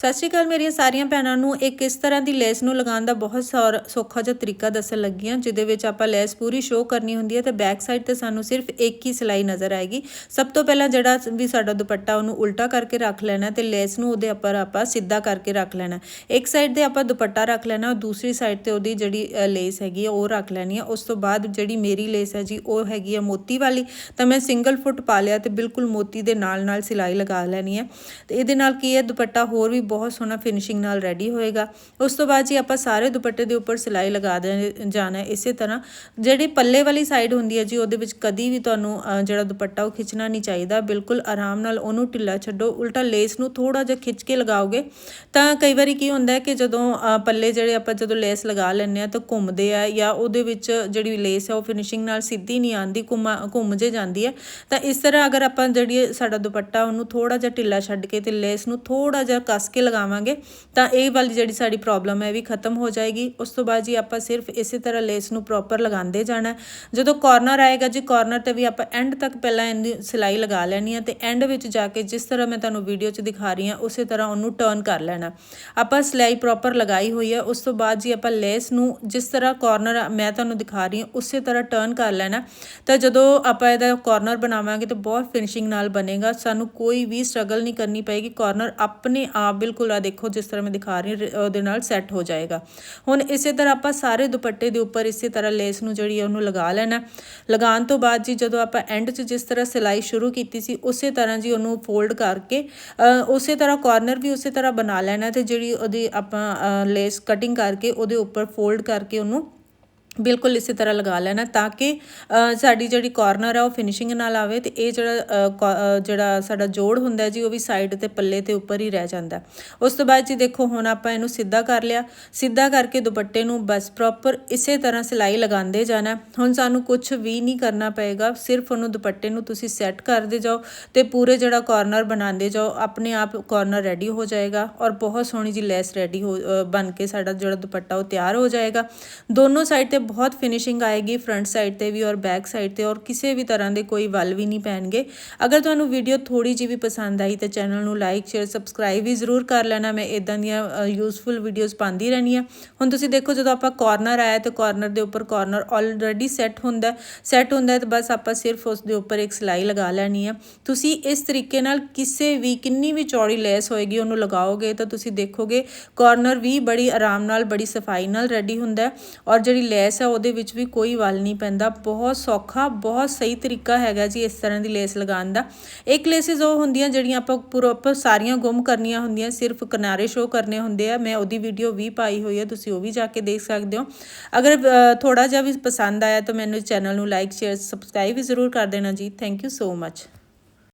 ਸਤਿ ਸ਼੍ਰੀ ਅਕਾਲ ਮੇਰੀਆਂ ਸਾਰੀਆਂ ਭੈਣਾਂ ਨੂੰ। ਇੱਕ ਇਸ ਤਰ੍ਹਾਂ ਦੀ ਲੈਸ ਨੂੰ ਲਗਾਉਣ ਦਾ ਬਹੁਤ ਸੌਰ- ਸੌਖਾ ਜਿਹਾ ਤਰੀਕਾ ਦੱਸਣ ਲੱਗੀ ਹਾਂ ਜਿਹਦੇ ਵਿੱਚ ਆਪਾਂ ਲੈਸ ਪੂਰੀ ਸ਼ੋਅ ਕਰਨੀ ਹੁੰਦੀ ਹੈ ਤੇ ਬੈਕ ਸਾਈਡ ਤੇ ਸਾਨੂੰ ਸਿਰਫ ਇੱਕ ਹੀ ਸਿਲਾਈ ਨਜ਼ਰ ਆਏਗੀ। ਸਭ ਤੋਂ ਪਹਿਲਾਂ ਜਿਹੜਾ ਵੀ ਸਾਡਾ ਦੁਪੱਟਾ, ਉਹਨੂੰ ਉਲਟਾ ਕਰਕੇ ਰੱਖ ਲੈਣਾ ਤੇ ਲੈਸ ਨੂੰ ਉਹਦੇ ਉੱਪਰ ਆਪਾਂ ਸਿੱਧਾ ਕਰਕੇ ਰੱਖ ਲੈਣਾ। ਇੱਕ ਸਾਈਡ ਤੇ ਆਪਾਂ ਦੁਪੱਟਾ ਰੱਖ ਲੈਣਾ ਦੂਸਰੀ ਸਾਈਡ ਤੇ ਉਹਦੀ ਜਿਹੜੀ ਲੇਸ ਹੈਗੀ ਹੈ ਉਹ ਰੱਖ ਲੈਣੀ ਹੈ ਉਸ ਤੋਂ ਬਾਅਦ ਜਿਹੜੀ ਮੇਰੀ ਲੇਸ ਹੈ ਜੀ, ਉਹ ਹੈਗੀ ਹੈ ਮੋਤੀ ਵਾਲੀ। ਤਾਂ ਮੈਂ ਸਿੰਗਲ ਫੁੱਟ ਪਾ ਲਿਆ ਤੇ ਬਿਲਕੁਲ ਮੋਤੀ ਦੇ ਨਾਲ ਨਾਲ ਸਿਲਾਈ ਲਗਾ ਲੈਣੀ ਹੈ ਤੇ ਇਹਦੇ ਨਾਲ ਕੀ ਹੈ, ਦੁਪੱਟਾ ਹੋਰ ਵੀ ਬਹੁਤ ਸੋਹਣਾ ਫਿਨਿਸ਼ਿੰਗ ਨਾਲ ਰੈਡੀ ਹੋਏਗਾ। ਉਸ ਤੋਂ ਬਾਅਦ ਜੀ ਆਪਾਂ ਸਾਰੇ ਦੁਪੱਟੇ ਦੇ ਉੱਪਰ ਸਿਲਾਈ ਲਗਾ ਦੇ, ਜਾਣਾ ਇਸੇ ਤਰ੍ਹਾਂ। ਜਿਹੜੀ ਪੱਲੇ ਵਾਲੀ ਸਾਈਡ ਹੁੰਦੀ ਹੈ ਜੀ, ਉਹਦੇ ਵਿੱਚ ਕਦੀ ਵੀ ਤੁਹਾਨੂੰ ਜਿਹੜਾ ਦੁਪੱਟਾ ਉਹ ਖਿੱਚਣਾ ਨਹੀਂ ਚਾਹੀਦਾ। ਬਿਲਕੁਲ ਆਰਾਮ ਨਾਲ ਉਹਨੂੰ ਢਿੱਲਾ ਛੱਡੋ। ਉਲਟਾ ਲੇਸ ਨੂੰ ਥੋੜਾ ਜਿਹਾ ਖਿੱਚ ਕੇ ਲਗਾਓਗੇ, ਤਾਂ ਕਈ ਵਾਰੀ ਕੀ ਹੁੰਦਾ ਹੈ ਕਿ ਜਦੋਂ ਪੱਲੇ ਜਿਹੜੇ ਆਪਾਂ ਜਦੋਂ ਲੇਸ ਲਗਾ ਲੈਂਦੇ ਆ ਤਾਂ ਘੁੰਮਦੇ ਆ ਜਾਂ ਉਹਦੇ ਵਿੱਚ ਜਿਹੜੀ ਲੇਸ ਹੈ ਉਹ ਫਿਨਿਸ਼ਿੰਗ ਨਾਲ ਸਿੱਧੀ ਨਹੀਂ ਆਉਂਦੀ, ਘੁੰਮ ਘੁੰਮ ਜੇ ਜਾਂਦੀ ਹੈ। ਤਾਂ ਇਸ ਤਰ੍ਹਾਂ ਅਗਰ ਆਪਾਂ ਜਿਹੜੀ ਸਾਡਾ ਦੁਪੱਟਾ ਉਹਨੂੰ ਥੋੜਾ ਜਿਹਾ ਢਿੱਲਾ ਛੱਡ ਕੇ ਤੇ ਲੇਸ ਨੂੰ ਥੋੜਾ ਜਿਹਾ ਕੱਸ ਕੇ ਲਗਾਵਾਂਗੇ, ਤਾਂ ਇਹ ਵਾਲੀ ਜਿਹੜੀ ਸਾਡੀ ਪ੍ਰੋਬਲਮ ਹੈ ਵੀ ਖਤਮ ਹੋ ਜਾਏਗੀ। ਉਸ ਤੋਂ ਬਾਅਦ ਜੀ ਆਪਾਂ ਸਿਰਫ ਇਸੇ ਤਰ੍ਹਾਂ ਲੇਸ ਨੂੰ ਪ੍ਰੋਪਰ ਲਗਾਉਂਦੇ ਜਾਣਾ। ਜਦੋਂ ਕਾਰਨਰ ਆਏਗਾ ਜੀ ਕਾਰਨਰ ਤੇ ਵੀ ਆਪਾਂ ਐਂਡ ਤੱਕ ਪਹਿਲਾਂ ਇਹਦੀ ਸਿਲਾਈ ਲਗਾ ਲੈਣੀ ਹੈ ਤੇ ਐਂਡ ਵਿੱਚ ਜਾ ਕੇ ਜਿਸ ਤਰ੍ਹਾਂ ਮੈਂ ਤੁਹਾਨੂੰ ਵੀਡੀਓ 'ਚ ਦਿਖਾ ਰਹੀ ਹਾਂ, ਉਸੇ ਤਰ੍ਹਾਂ ਉਹਨੂੰ ਟਰਨ ਕਰ ਲੈਣਾ। ਆਪਾਂ ਸਿਲਾਈ ਪ੍ਰੋਪਰ ਲਗਾਈ ਹੋਈ ਹੈ ਉਸ ਤੋਂ ਬਾਅਦ ਜੀ ਆਪਾਂ ਲੇਸ ਨੂੰ ਜਿਸ ਤਰ੍ਹਾਂ ਕਾਰਨਰ ਮੈਂ ਤੁਹਾਨੂੰ ਦਿਖਾ ਰਹੀ ਹਾਂ, ਉਸੇ ਤਰ੍ਹਾਂ ਟਰਨ ਕਰ ਲੈਣਾ। ਤਾਂ ਜਦੋਂ ਆਪਾਂ ਇਹਦਾ ਕਾਰਨਰ ਬਣਾਵਾਂਗੇ ਤਾਂ ਬਹੁਤ ਫਿਨਿਸ਼ਿੰਗ ਨਾਲ ਬਣੇਗਾ। ਸਾਨੂੰ ਕੋਈ ਵੀ ਸਟਰਗਲ ਨਹੀਂ ਕਰਨੀ ਪਏਗੀ। ਕਾਰਨਰ ਆਪਣੇ ਆਪ ਬਿਲਕੁਲ ਆ ਦੇਖੋ, ਜਿਸ ਤਰ੍ਹਾਂ ਮੈਂ ਦਿਖਾ ਰਹੀ ਹਾਂ ਉਹਦੇ ਨਾਲ ਸੈੱਟ ਹੋ ਜਾਏਗਾ। ਹੁਣ ਇਸੇ ਤਰ੍ਹਾਂ ਆਪਾਂ ਸਾਰੇ ਦੁਪੱਟੇ ਦੇ ਉੱਪਰ ਇਸੇ ਤਰ੍ਹਾਂ ਲੇਸ ਨੂੰ ਜਿਹੜੀ ਹੈ ਉਹਨੂੰ ਲਗਾ ਲੈਣਾ। ਲਗਾਉਣ ਤੋਂ ਬਾਅਦ ਜੀ ਜਦੋਂ ਆਪਾਂ ਐਂਡ 'ਚ ਜਿਸ ਤਰ੍ਹਾਂ ਸਿਲਾਈ ਸ਼ੁਰੂ ਕੀਤੀ ਸੀ, ਉਸੇ ਤਰ੍ਹਾਂ ਜੀ ਉਹਨੂੰ ਫੋਲਡ ਕਰਕੇ ਉਸੇ ਤਰ੍ਹਾਂ ਕਾਰਨਰ ਵੀ ਉਸੇ ਤਰ੍ਹਾਂ ਬਣਾ ਲੈਣਾ ਤੇ ਜਿਹੜੀ ਉਹਦੀ ਆਪਾਂ ਲੇਸ ਕਟਿੰਗ ਕਰਕੇ ਉਹਦੇ ਉੱਪਰ ਫੋਲਡ ਕਰਕੇ ਉਹਨੂੰ ਬਿਲਕੁਲ ਇਸੇ ਤਰ੍ਹਾਂ ਲਗਾ ਲੈਣਾ ਤਾਂ ਕਿ ਸਾਡੀ ਜਿਹੜੀ ਕਾਰਨਰ ਆ ਉਹ ਫਿਨਿਸ਼ਿੰਗ ਨਾਲ ਆਵੇ ਤੇ ਇਹ ਜਿਹੜਾ ਅ, ਜਿਹੜਾ ਸਾਡਾ ਜੋੜ ਹੁੰਦਾ ਜੀ ਉਹ ਵੀ ਸਾਈਡ ਤੇ ਪੱਲੇ ਤੇ ਉੱਪਰ ਹੀ ਰਹਿ ਜਾਂਦਾ। ਉਸ ਤੋਂ ਬਾਅਦ ਜੀ ਦੇਖੋ ਹੁਣ ਆਪਾਂ ਇਹਨੂੰ ਸਿੱਧਾ ਕਰ ਲਿਆ। ਸਿੱਧਾ ਕਰਕੇ ਦੁਪੱਟੇ ਨੂੰ ਬਸ ਪ੍ਰੋਪਰ ਇਸੇ ਤਰ੍ਹਾਂ ਸਿਲਾਈ ਲਗਾਉਂਦੇ ਜਾਣਾ। ਹੁਣ ਸਾਨੂੰ ਕੁਝ ਵੀ ਨਹੀਂ ਕਰਨਾ ਪਏਗਾ ਸਿਰਫ ਉਹਨੂੰ ਦੁਪੱਟੇ ਨੂੰ ਤੁਸੀਂ ਸੈੱਟ ਕਰਦੇ ਜਾਓ ਤੇ ਪੂਰੇ ਜਿਹੜਾ ਕਾਰਨਰ ਬਣਾਉਂਦੇ ਜਾਓ ਆਪਣੇ ਆਪ ਕਾਰਨਰ ਰੈਡੀ ਹੋ ਜਾਏਗਾ ਔਰ ਬਹੁਤ ਸੋਹਣੀ ਜੀ ਲੈਸ ਰੈਡੀ ਹੋ ਬਣ ਕੇ ਸਾਡਾ ਜਿਹੜਾ ਦੁਪੱਟਾ ਉਹ ਤਿਆਰ ਹੋ ਜਾਏਗਾ। ਦੋਨੋਂ ਸਾਈਡ ਤੇ ਬਹੁਤ ਫਿਨਿਸ਼ਿੰਗ ਆਏਗੀ ਫਰੰਟ ਸਾਈਡ ਤੇ ਵੀ ਔਰ ਬੈਕ ਸਾਈਡ ਤੇ ਔਰ ਕਿਸੇ ਵੀ ਤਰ੍ਹਾਂ ਦੇ ਕੋਈ ਵੱਲ ਵੀ ਨਹੀਂ ਪੈਣਗੇ। ਅਗਰ ਤੁਹਾਨੂੰ ਵੀਡੀਓ ਥੋੜੀ ਜਿਹੀ ਵੀ ਪਸੰਦ ਆਈ ਤਾਂ ਚੈਨਲ ਨੂੰ ਲਾਈਕ ਸ਼ੇਅਰ ਸਬਸਕ੍ਰਾਈਬ ਵੀ ਜ਼ਰੂਰ ਕਰ ਲੈਣਾ। ਮੈਂ ਇਦਾਂ ਦੀਆਂ ਯੂਸਫੁਲ ਵੀਡੀਓਜ਼ ਪਾਉਂਦੀ ਰਹਿਣੀ ਆ ਹੁਣ ਤੁਸੀਂ ਦੇਖੋ ਜਦੋਂ ਆਪਾਂ ਕਾਰਨਰ ਆਇਆ ਤੇ ਕਾਰਨਰ ਦੇ ਉੱਪਰ ਕਾਰਨਰ ਆਲਰੇਡੀ ਸੈੱਟ ਹੁੰਦਾ ਸੈੱਟ ਹੁੰਦਾ ਤਾਂ ਬਸ ਆਪਾਂ ਸਿਰਫ ਉਸ ਦੇ ਉੱਪਰ ਇੱਕ ਸਿਲਾਈ ਲਗਾ ਲੈਣੀ ਆ ਤੁਸੀਂ ਇਸ ਤਰੀਕੇ ਨਾਲ ਕਿਸੇ ਵੀ, ਕਿੰਨੀ ਵੀ ਚੌੜੀ ਲੈਸ ਹੋਏਗੀ ਉਹਨੂੰ ਲਗਾਓਗੇ ਤਾਂ ਤੁਸੀਂ ਦੇਖੋਗੇ ਕਾਰਨਰ ਵੀ ਬੜੀ ਆਰਾਮ ਨਾਲ, ਬੜੀ ਸਫ਼ਾਈ ਨਾਲ ਰੈਡੀ ਹੁੰਦਾ ਔਰ ਜਿਹੜੀ ਲੈਸ ਲੈਸ ਹੈ ਉਹਦੇ ਵਿੱਚ ਵੀ ਕੋਈ ਵੱਲ ਨਹੀਂ ਪੈਂਦਾ। ਬਹੁਤ ਸੌਖਾ, ਬਹੁਤ ਸਹੀ ਤਰੀਕਾ ਹੈਗਾ ਜੀ ਇਸ ਤਰ੍ਹਾਂ ਦੀ ਲੇਸ ਲਗਾਉਣ ਦਾ। ਇੱਕ ਲੇਸਿਸ ਉਹ ਹੁੰਦੀਆਂ ਜਿਹੜੀਆਂ ਆਪਾਂ ਪ੍ਰੋਪਰ ਸਾਰੀਆਂ ਗੁੰਮ ਕਰਨੀਆਂ ਹੁੰਦੀਆਂ, ਸਿਰਫ ਕਿਨਾਰੇ ਸ਼ੋ ਕਰਨੇ ਹੁੰਦੇ ਆ। ਮੈਂ ਉਹਦੀ ਵੀਡੀਓ ਵੀ ਪਾਈ ਹੋਈ ਹੈ ਤੁਸੀਂ ਉਹ ਵੀ ਜਾ ਕੇ ਦੇਖ ਸਕਦੇ ਹੋ। ਅਗਰ ਥੋੜਾ ਜਿਹਾ ਵੀ ਪਸੰਦ ਆਇਆ ਤਾਂ ਮੈਨੂੰ ਚੈਨਲ ਨੂੰ ਲਾਈਕ ਸ਼ੇਅਰ ਸਬਸਕ੍ਰਾਈਬ ਵੀ ਜ਼ਰੂਰ ਕਰ ਦੇਣਾ ਜੀ। Thank you so much